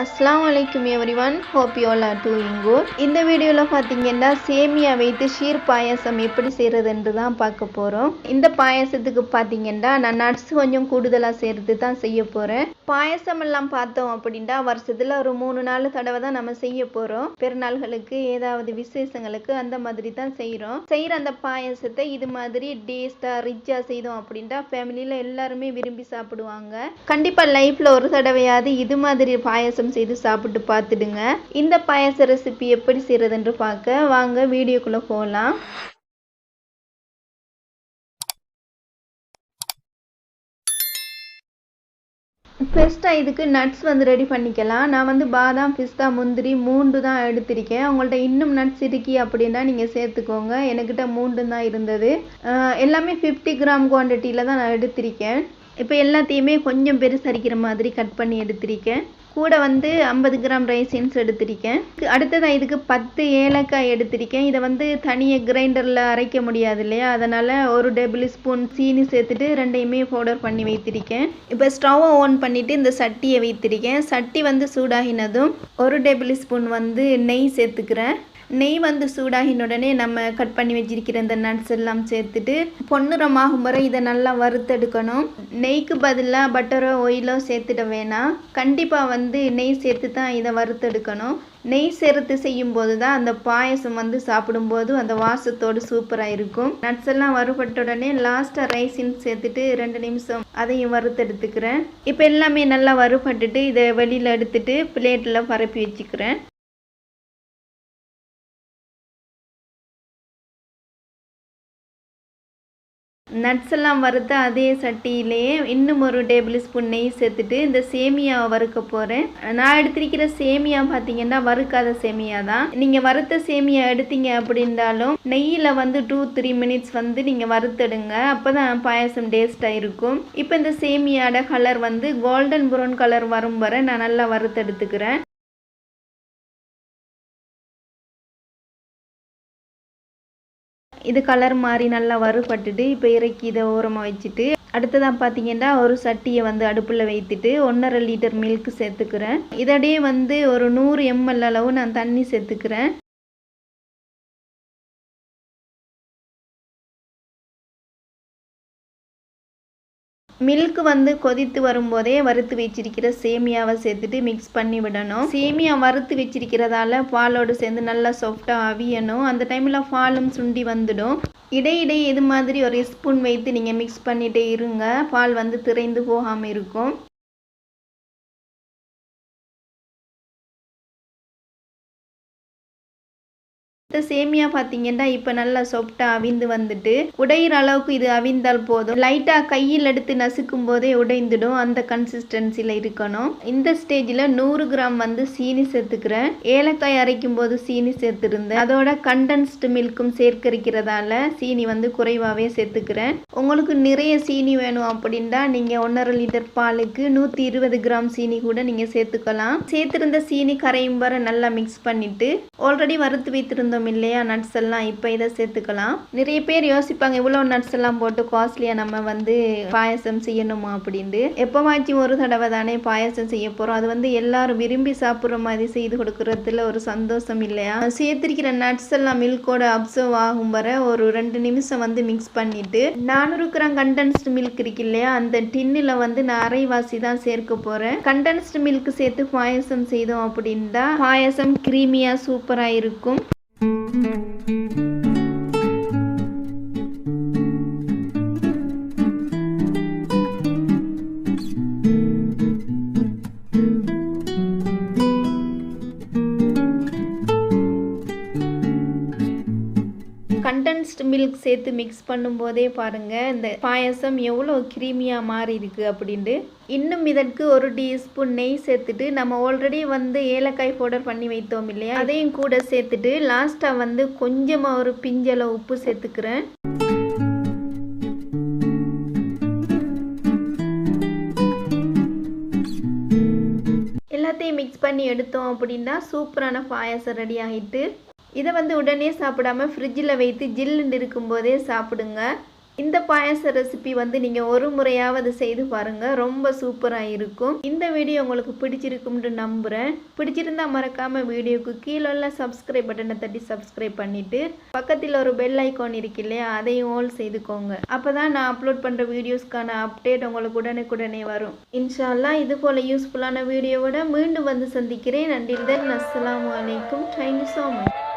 அஸ்லாம் வலைக்கும் everyone hope you all are doing good இந்த வீடியோவில் பார்த்தீங்கன்னா சேமியா வைத்து ஷீர் பாயாசம் எப்படி செய்கிறதுன்ட்டு தான் பார்க்க போகிறோம் இந்த பாயாசத்துக்கு பார்த்தீங்கன்னா நான் நட்ஸ் கொஞ்சம் கூடுதலாக சேர்த்து தான் செய்ய போகிறேன் பாயசம் எல்லாம் பார்த்தோம் அப்படின்னா வருஷத்தில் ஒரு மூணு நாலு தடவை தான் நம்ம செய்ய போகிறோம் பெருநாள்களுக்கு ஏதாவது விசேஷங்களுக்கு அந்த மாதிரி தான் செய்கிறோம் செய்கிற அந்த பாயாசத்தை இது மாதிரி டேஸ்ட்டாக ரிச்சாக செய்தோம் அப்படின்னா ஃபேமிலியில் எல்லாருமே விரும்பி சாப்பிடுவாங்க. கண்டிப்பாக லைஃப்பில் ஒரு தடவையாவது இது மாதிரி பாயசம் செய்து சாப்பிட்டு பார்த்துடுங்க. இந்த பாயச ரெசிபி எப்படி செய்கிறதுன்று பார்க்க வாங்க வீடியோக்குள்ளே போகலாம் ஃபஸ்ட்டாக இதுக்கு நட்ஸ் வந்து ரெடி பண்ணிக்கலாம். நான் வந்து பாதாம் பிஸ்தா முந்திரி மூன்று தான் எடுத்திருக்கேன். உங்கள்கிட்ட இன்னும் நட்ஸ் இருக்கி அப்படின்னா நீங்கள் சேர்த்துக்கோங்க. என்கிட்ட மூன்று தான் இருந்தது எல்லாமே ஃபிஃப்டி கிராம் குவான்டிட்டியில் தான் நான் எடுத்திருக்கேன். இப்போ எல்லாத்தையுமே கொஞ்சம் பெருசரிக்கிற மாதிரி கட் பண்ணி எடுத்திருக்கேன். கூட வந்து ஐம்பது கிராம் ரைசின்ஸ் எடுத்திருக்கேன். அடுத்ததாக இதுக்கு பத்து ஏலக்காய் எடுத்திருக்கேன். இதை வந்து தனியாக கிரைண்டரில் அரைக்க முடியாது இல்லையா? அதனால் ஒரு டேபிள் ஸ்பூன் சீனி சேர்த்துட்டு ரெண்டையுமே பவுடர் பண்ணி வைத்திருக்கேன். இப்போ ஸ்டவ்வை ஆன் பண்ணிவிட்டு இந்த சட்டியை வைத்திருக்கேன். சட்டி வந்து சூடாகினதும் ஒரு டேபிள் ஸ்பூன் வந்து நெய் சேர்த்துக்கிறேன். நெய் வந்து சூடாகின உடனே நம்ம கட் பண்ணி வச்சிருக்கிற இந்த நட்ஸ் எல்லாம் சேர்த்துட்டு பொன்னிறமாகும் வரை இதை நல்லா வறுத்தெடுக்கணும். நெய்க்கு பதிலாக பட்டரோ ஆயிலோ சேர்த்துட வேணாம். கண்டிப்பாக வந்து நெய் சேர்த்து தான் இதை வறுத்தெடுக்கணும். நெய் சேர்த்து செய்யும்போது தான் அந்த பாயசம் வந்து சாப்பிடும்போது அந்த வாசத்தோடு சூப்பராக இருக்கும். நட்ஸ் எல்லாம் வறுபட்ட உடனே லாஸ்ட்டாக ரைஸின் சேர்த்துட்டு ரெண்டு நிமிஷம் அதையும் வறுத்தெடுத்துக்கிறேன். இப்போ எல்லாமே நல்லா வறுபட்டுட்டு இதை வெளியில் எடுத்துட்டு பிளேட்டில் பரப்பி வச்சுக்கிறேன். நட்ஸ் எல்லாம் வறுத்த அதே சட்டியிலேயே இன்னும் ஒரு டேபிள் ஸ்பூன் நெய் சேர்த்துட்டு இந்த சேமியாவை வறுக்க போகிறேன் நான் எடுத்திருக்கிற சேமியா பார்த்தீங்கன்னா வறுக்காத சேமியா தான் நீங்கள் வறுத்த சேமியா எடுத்தீங்க அப்படின்றாலும் நெய்யில் வந்து டூ த்ரீ மினிட்ஸ் வந்து நீங்கள் வறுத்தெடுங்க. அப்போ தான் பாயசம் டேஸ்ட்டாக இருக்கும். இப்போ இந்த சேமியாட கலர் வந்து கோல்டன் ப்ரௌன் கலர் வரும் வரை நான் நல்லா வறுத்தெடுத்துக்கிறேன். இது கலர் மாதிரி நல்லா வறுபட்டுட்டு இப்போ இறக்கி இதை ஓரமாக வச்சுட்டு அடுத்ததாக பார்த்தீங்கன்னா ஒரு சட்டியை வந்து அடுப்பில் வைத்துட்டு ஒன்றரை லிட்டர் மில்க் சேர்த்துக்கிறேன். இதோடய வந்து ஒரு நூறு எம்எல் அளவு நான் தண்ணி சேர்த்துக்கிறேன். மில்க் வந்து கொதித்து வரும்போதே வறுத்து வச்சிருக்கிற சேமியாவை சேர்த்துட்டு மிக்ஸ் பண்ணி விடணும். சேமியா வறுத்து வச்சிருக்கிறதால பாலோடு சேர்ந்து நல்லா சாஃப்டாக அவியணும். அந்த டைமில் பாலும் சுண்டி வந்துடும். இடையிடையே இது மாதிரி ஒரு ஸ்பூன் வைத்து நீங்கள் மிக்ஸ் பண்ணிகிட்டே இருங்க. பால் வந்து திரைந்து போகாமல் இருக்கும். இந்த சேமியா பார்த்தீங்கன்னா இப்போ நல்லா சாஃப்டாக அவிந்து வந்துட்டு உடையிற அளவுக்கு இது அவிந்தால் போதும். லைட்டாக கையில் எடுத்து நசுக்கும் போதே உடைந்துடும். அந்த கன்சிஸ்டன்சியில் இருக்கணும். இந்த ஸ்டேஜில் நூறு கிராம் வந்து சீனி சேர்த்துக்கிறேன். ஏலக்காய் அரைக்கும் போது சீனி சேர்த்துருந்தேன். அதோட கண்டென்ஸ்டு மில்க்கும் சேர்க்கரிக்கிறதால சீனி வந்து குறைவாகவே சேர்த்துக்கிறேன். உங்களுக்கு நிறைய சீனி வேணும் அப்படின்னா நீங்கள் ஒன்றரை லிட்டர் பாலுக்கு நூற்றி இருபது கிராம் சீனி கூட நீங்கள் சேர்த்துக்கலாம். சேர்த்துருந்த சீனி கரையும் வர நல்லா மிக்ஸ் பண்ணிட்டு ஆல்ரெடி வறுத்து வைத்திருந்தோம் சேர்த்தோம் இல்லையா? நட்ஸ் எல்லாம் இப்போ இதை சேர்த்துக்கலாம். நிறைய பேர் யோசிப்பாங்க இவ்வளோ நட்ஸ் எல்லாம் போட்டு காஸ்ட்லியாக நம்ம வந்து பாயசம் செய்யணுமா அப்படின்ட்டு. எப்போவாச்சும் ஒரு தடவை தானே பாயசம் செய்ய போகிறோம் அது வந்து எல்லாரும் விரும்பி சாப்பிட்ற மாதிரி செய்து கொடுக்கறதுல ஒரு சந்தோஷம் இல்லையா? சேர்த்திருக்கிற நட்ஸ் எல்லாம் மில்கோட அப்சர்வ் ஆகும் வர ஒரு ரெண்டு நிமிஷம் வந்து மிக்ஸ் பண்ணிட்டு நானூறு கிராம் கண்டென்ஸ்டு மில்க் இருக்கு இல்லையா? அந்த டின்னில் வந்து நான் அரைவாசி தான் சேர்க்க போகிறேன் கண்டென்ஸ்டு மில்க் சேர்த்து பாயசம் செய்தோம் அப்படின்னா பாயசம் க்ரீமியாக சூப்பராக இருக்கும். கண்டென்ஸ்டு மில்க் சேர்த்து மிக்ஸ் பண்ணும்போதே பாருங்கள் இந்த பாயசம் எவ்வளோ கிரீமியாக மாறி இருக்குது அப்படின்ட்டு. இன்னும் இதற்கு ஒரு டீஸ்பூன் நெய் சேர்த்துட்டு நம்ம ஆல்ரெடி வந்து ஏலக்காய் பவுடர் பண்ணி வைத்தோம் இல்லையா? அதையும் கூட சேர்த்துட்டு லாஸ்ட்டாக வந்து கொஞ்சமாக ஒரு பிஞ்சளவு உப்பு சேர்த்துக்கிறேன். எல்லாத்தையும் மிக்ஸ் பண்ணி எடுத்தோம் அப்படின்னா சூப்பரான பாயசம் ரெடி ஆகிட்டு இதை வந்து உடனே சாப்பிடாம ஃப்ரிட்ஜில் வைத்து ஜில்லுன்னு இருக்கும்போதே சாப்பிடுங்க. இந்த பாயாச ரெசிபி வந்து நீங்கள் ஒரு முறையாவது செய்து பாருங்கள் ரொம்ப சூப்பராக இருக்கும். இந்த வீடியோ உங்களுக்கு பிடிச்சிருக்கும்னு நம்புகிறேன் பிடிச்சிருந்தா மறக்காமல் வீடியோக்கு கீழே உள்ள சப்ஸ்கிரைப் பட்டனை தட்டி சப்ஸ்கிரைப் பண்ணிவிட்டு பக்கத்தில் ஒரு பெல் ஐக்கான் இருக்கு இல்லையா அதையும் ஆல் செய்துக்கோங்க. அப்போ தான் நான் அப்லோட் பண்ணுற வீடியோஸ்க்கான அப்டேட் உங்களுக்கு உடனுக்குடனே வரும். இன்ஷால்லா இது போல் யூஸ்ஃபுல்லான வீடியோவோட மீண்டும் வந்து சந்திக்கிறேன். நன்றி தென் அஸ்ஸலாமு வலைக்கும் தேங்க்யூ ஸோ மச்